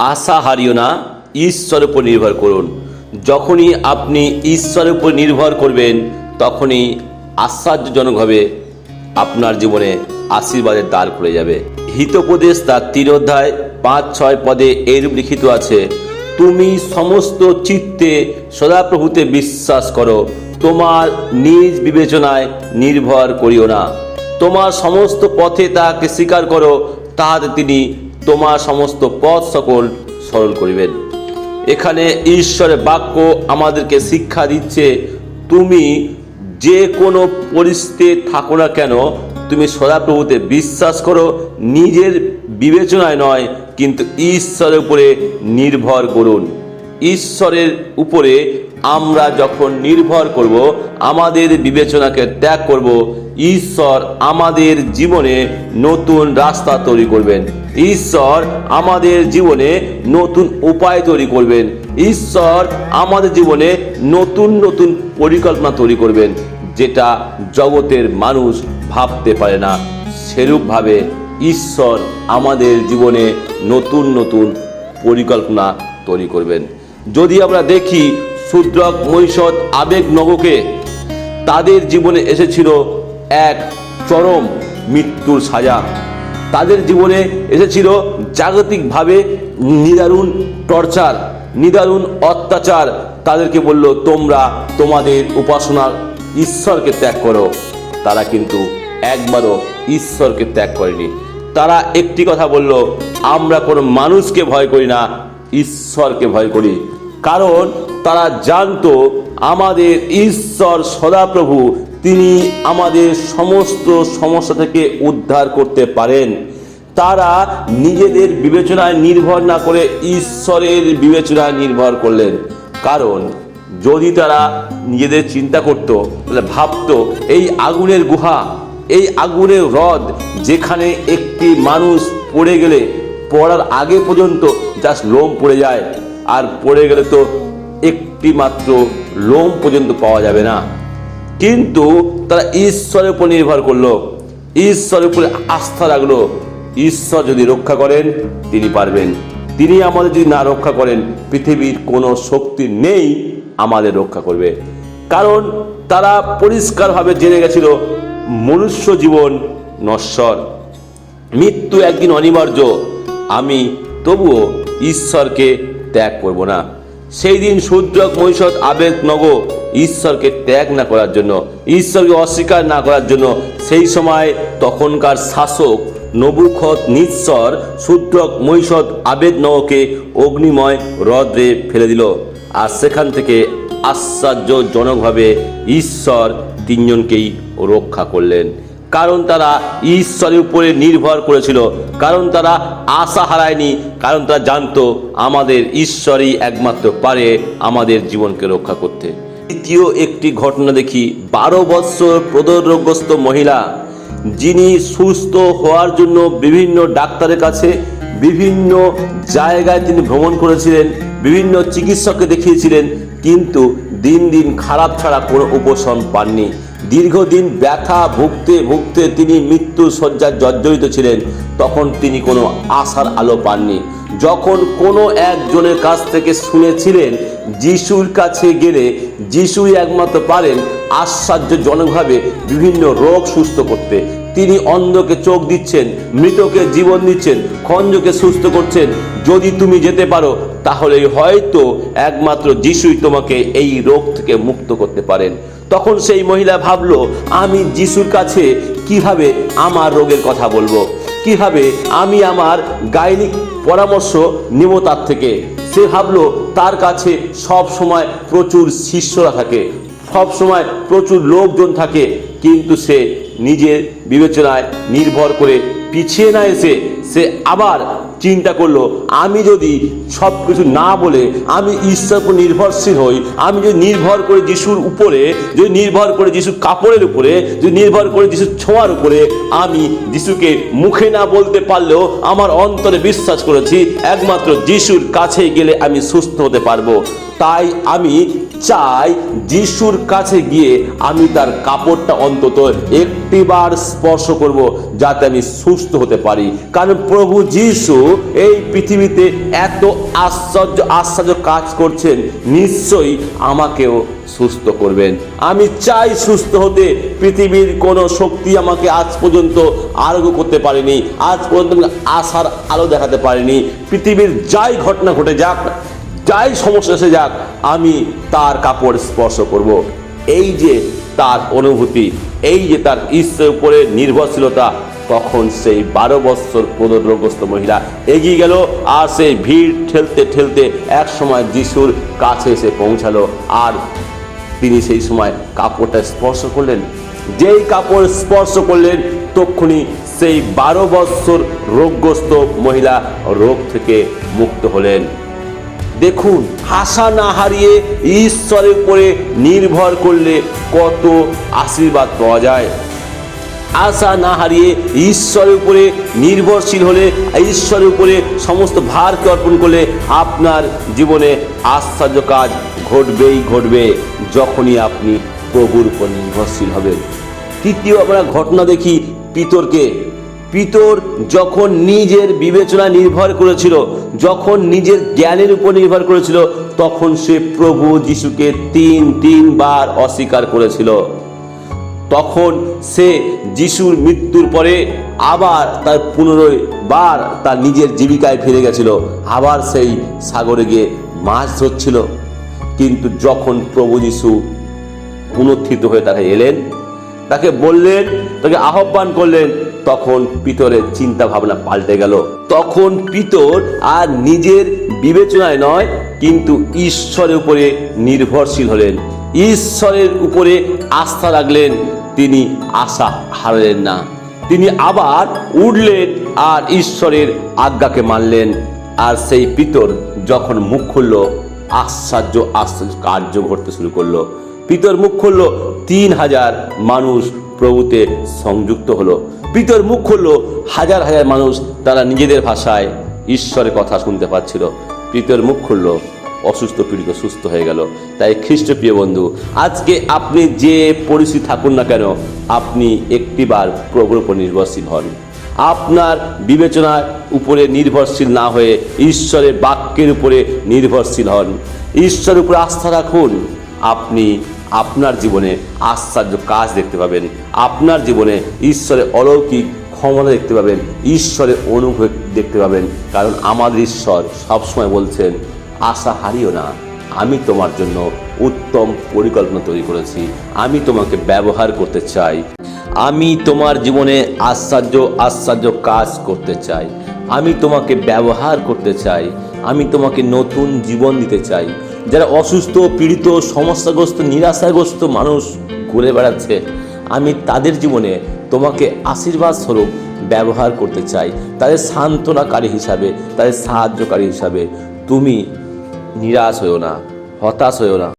আশা হারিও না, ঈশ্বরের উপর নির্ভর করুন। যখনই আপনি ঈশ্বরের উপর নির্ভর করবেন, তখনই আশ্চর্যজনকভাবে আপনার জীবনে আশীর্বাদের দ্বার খুলে যাবে। হিতোপদেশ তার তিন অধ্যায় পাঁচ ছয় পদে এরূপ লিখিত আছে, তুমি সমস্ত চিত্তে সদাপ্রভুতে বিশ্বাস করো, তোমার নিজ বিবেচনায় নির্ভর করিও না। তোমার সমস্ত পথে তাকে স্বীকার করো, তাহাতে তিনি তোমার সমস্ত পথ সকল সরল করিবেন। এখানে ঈশ্বরের বাক্য আমাদেরকে শিক্ষা দিচ্ছে, তুমি যে কোনো পরিস্থিতি থাকো না কেন, তুমি সদাপ্রভুতে বিশ্বাস করো, নিজের বিবেচনায় নয়, কিন্তু ঈশ্বরের উপরে নির্ভর করুন। ঈশ্বরের উপরে আমরা যখন নির্ভর করব, আমাদের বিবেচনাকে ত্যাগ করব, ঈশ্বর আমাদের জীবনে নতুন রাস্তা তৈরি করবেন। ঈশ্বর আমাদের জীবনে নতুন উপায় তৈরি করবেন। ঈশ্বর আমাদের জীবনে নতুন নতুন পরিকল্পনা তৈরি করবেন, যেটা জগতের মানুষ ভাবতে পারে না। সেরূপভাবে ঈশ্বর আমাদের জীবনে নতুন নতুন পরিকল্পনা তৈরি করবেন। যদি আমরা দেখি শূদ্রক, মহিষদ, আবেগ নগকে। তাদের জীবনে এসেছিল এক চরম মৃত্যুর সাজা। তাদের জীবনে এসেছিল জাগতিকভাবে নিদারুণ টর্চার, নিদারুণ অত্যাচার। তাদেরকে বলল, তোমরা তোমাদের উপাসনার ঈশ্বরকে ত্যাগ করো। তারা কিন্তু একবারও ঈশ্বরকে ত্যাগ করেনি। তারা একটি কথা বলল, আমরা কোনো মানুষকে ভয় করি না, ঈশ্বরকে ভয় করি। কারণ তারা জানতো আমাদের ঈশ্বর সদাপ্রভু, তিনি আমাদের সমস্ত সমস্যা থেকে উদ্ধার করতে পারেন। তারা নিজেদের বিবেচনায় নির্ভর না করে ঈশ্বরের বিবেচনায় নির্ভর করলেন। কারণ যদি তারা নিজেদের চিন্তা করত, তাহলে ভাবতো, এই আগুনের গুহা, এই আগুনের হ্রদ, যেখানে একটি মানুষ পড়ে গেলে, পড়ার আগে পর্যন্ত জাস্ট লোম পড়ে যায়। আর পড়ে গেলে তো একটি মাত্র লোম পর্যন্ত পাওয়া যাবে না। কিন্তু তারা ঈশ্বরের উপর নির্ভর করল, ঈশ্বরের উপরে আস্থা রাখল। ঈশ্বর যদি রক্ষা করেন, তিনি পারবেন। তিনি আমাদের যদি না রক্ষা করেন, পৃথিবীর কোনো শক্তি নেই আমাদের রক্ষা করবে। কারণ তারা পরিষ্কারভাবে জেনে গেছিল, মনুষ্য জীবন নশ্বর। মৃত্যু একদিন অনিবার্য। আমি তবুও ঈশ্বরকে ত্যাগ করব না। সেই দিন সূর্যক মহিষদ আবেগ, নগ ঈশ্বরকে ত্যাগ না করার জন্য, ঈশ্বরকে অস্বীকার না করার জন্য, সেই সময় তখনকার শাসক নবুখত নিঃস্বর শূদ্রক মহিষদ আবেদ নগকে অগ্নিময় হ্রদে ফেলে দিল। আর সেখান থেকে আশ্চর্যজনকভাবে ঈশ্বর তিনজনকেই রক্ষা করলেন। কারণ তারা ঈশ্বরের উপরে নির্ভর করেছিল, কারণ তারা আশা হারায়নি, কারণ তারা জানতো আমাদের ঈশ্বরই একমাত্র পারে আমাদের জীবনকে রক্ষা করতে। দ্বিতীয় একটি ঘটনা দেখি, বারো বৎসর প্রদরোগগ্রস্ত মহিলা, যিনি সুস্থ হওয়ার জন্য বিভিন্ন ডাক্তারের কাছে, বিভিন্ন জায়গায় তিনি ভ্রমণ করেছিলেন, বিভিন্ন চিকিৎসককে দেখিয়েছিলেন, কিন্তু দিন দিন খারাপ ছাড়া কোনো উপশম পাননি। দীর্ঘদিন ব্যথা ভুগতে ভুগতে তিনি মৃত্যু শয্যায় জর্জরিত ছিলেন। তখন তিনি কোনো আশার আলো পাননি। যখন কোনো একজনের কাছ থেকে শুনেছিলেন, যিশুর কাছে গেলে যিশুই একমাত্র পারেন আশ্চর্যজনকভাবে বিভিন্ন রোগ সুস্থ করতে। তিনি অন্ধকে চোখ দিচ্ছেন, মৃতকে জীবন দিচ্ছেন, খঞ্জকে সুস্থ করছেন। যদি তুমি যেতে পারো তাহলে হয়তো একমাত্র যিশুই তোমাকে এই রোগ থেকে মুক্ত করতে পারেন। তখন সেই মহিলা ভাবলো, আমি যিশুর কাছে কীভাবে আমার রোগের কথা বলব? কীভাবে আমি আমার গায়নিক পরামর্শ নেব তার থেকে? সে ভাবলো, তার কাছে সব সময় প্রচুর শিষ্যরা থাকে, সব সময় প্রচুর লোকজন থাকে, কিন্তু সে নিজের বিবেচনায় নির্ভর করে পিছিয়ে না এসে সে আবার চিন্তা করল, আমি যদি সব কিছু না বলে, আমি ঈশ্বর উপর নির্ভরশীল হই, আমি যদি নির্ভর করে যিশুর উপরে, যদি নির্ভর করে যিশুর কাপড়ের উপরে, যদি নির্ভর করে যিশুর ছোঁয়ার উপরে, আমি যিশুকে মুখে না বলতে পারলেও আমার অন্তরে বিশ্বাস করেছি, একমাত্র যিশুর কাছে গেলে আমি সুস্থ হতে পারব। তাই আমি চাই যিশুর কাছে গিয়ে আমি তার কাপড়টা অন্তত একটিবার স্পর্শ করব, যাতে আমি সুস্থ হতে পারি। কারণ প্রভু যিশু এই পৃথিবীতে এত আশ্চর্য আশ্চর্য কাজ করছেন, নিশ্চয়ই আমাকেও সুস্থ করবেন। আমি চাই সুস্থ হতে, পৃথিবীর কোনো শক্তি আমাকে আজ পর্যন্ত আরোগ্য করতে পারেনি, আজ পর্যন্ত আশার আলো দেখাতে পারিনি। পৃথিবীর যাই ঘটনা ঘটে যাক যাই সমস্যা এসে যাক, আমি তার কাপড় স্পর্শ করব। এই যে তার অনুভূতি, এই যে তার ঈশ্বরের উপরে নির্ভরশীলতা, তখন সেই বারো বৎসর প্রদরগ্রস্ত মহিলা এগিয়ে গেল আর সেই ভিড় ঠেলতে ঠেলতে এক সময় যিশুর কাছে এসে পৌঁছালো আর তিনি সেই সময় কাপড়টা স্পর্শ করলেন যেই কাপড় স্পর্শ করলেন, তক্ষুনি সেই বারো বৎসর রোগগ্রস্ত মহিলা রোগ থেকে মুক্ত হলেন দেখুন আশা না হারিয়ে ঈশ্বরের উপরে নির্ভর করলে কত আশীর্বাদ পাওয়া যায়। আশা না হারিয়ে ঈশ্বরের উপরে নির্ভরশীল হলে, ঈশ্বরের উপরে সমস্ত ভারকে অর্পণ করলে আপনার জীবনে আশ্চর্য কাজ ঘটবেই ঘটবে, যখনই আপনি প্রভুর উপর নির্ভরশীল হবেন। তৃতীয় আমরা ঘটনা দেখি পিতরকে। পিতর যখন নিজের বিবেচনা নির্ভর করেছিল, যখন নিজের জ্ঞানের উপর নির্ভর করেছিল, তখন সে প্রভু যিশুকে তিন, তিনবার অস্বীকার করেছিল। তখন সে যিশুর মৃত্যুর পরে আবার তার পুনরায় বার তার নিজের জীবিকায় ফিরে গেছিল, আবার সেই সাগরে গিয়ে মাছ ধরছিল। কিন্তু যখন প্রভু যিশু পুনর্থিত হয়ে তাকে এলেন, তাকে বললেন, তাকে আহ্বান করলেন তখন পিতরের চিন্তা ভাবনা পাল্টে গেল। তখন পিতর আর নিজের বিবেচনায় নয়, কিন্তু ঈশ্বরের উপরে নির্ভরশীল হলেন। ঈশ্বরের উপরে আস্থা রাখলেন, তিনি আশা হারালেন না। তিনি আবার উঠলেন আর ঈশ্বরের আজ্ঞাকে মানলেন। আর সেই পিতর যখন মুখ খুলল, আশ্চর্য আশ্চর্য কার্য করতে শুরু করল। পিতর মুখ খুললো, তিন হাজার মানুষ প্রভুতে সংযুক্ত হলো। পিতর মুখ খুললো, হাজার হাজার মানুষ তারা নিজেদের ভাষায় ঈশ্বরের কথা শুনতে পাচ্ছিল। পিতর মুখ খুললো, অসুস্থ পীড়িত সুস্থ হয়ে গেল। তাই খ্রিস্টপ্রিয় বন্ধু, আজকে আপনি যে পরিস্থিতি থাকুন না কেন, আপনি একটিবার প্রভুর উপর নির্ভরশীল হন। আপনার বিবেচনার উপরে নির্ভরশীল না হয়ে ঈশ্বরের বাক্যের উপরে নির্ভরশীল হন। ঈশ্বরের উপরে আস্থা রাখুন, আপনি আপনার জীবনে আশ্চর্য কাজ দেখতে পাবেন। আপনার জীবনে ঈশ্বরের অলৌকিক ক্ষমতা দেখতে পাবেন। ঈশ্বরের অনুভব দেখতে পাবেন। কারণ আমাদের ঈশ্বর সবসময় বলছেন, আশা হারিও না। আমি তোমার জন্য উত্তম পরিকল্পনা তৈরি করেছি। আমি তোমাকে ব্যবহার করতে চাই। আমি তোমার জীবনে আশ্চর্য আশ্চর্য কাজ করতে চাই। আমি তোমাকে ব্যবহার করতে চাই। আমি তোমাকে নতুন জীবন দিতে চাই। যারা অসুস্থ, পীড়িত, সমস্যাগ্রস্ত, নিরাশাগ্রস্ত মানুষ ঘুরে বেড়াচ্ছে, আমি তাদের জীবনে তোমাকে আশীর্বাদ স্বরূপ ব্যবহার করতে চাই। তাদের সান্ত্বনাকারী হিসাবে, তাদের সাহায্যকারী হিসাবে তুমি নিরাশ হয়েও না, হতাশ হয়েও না।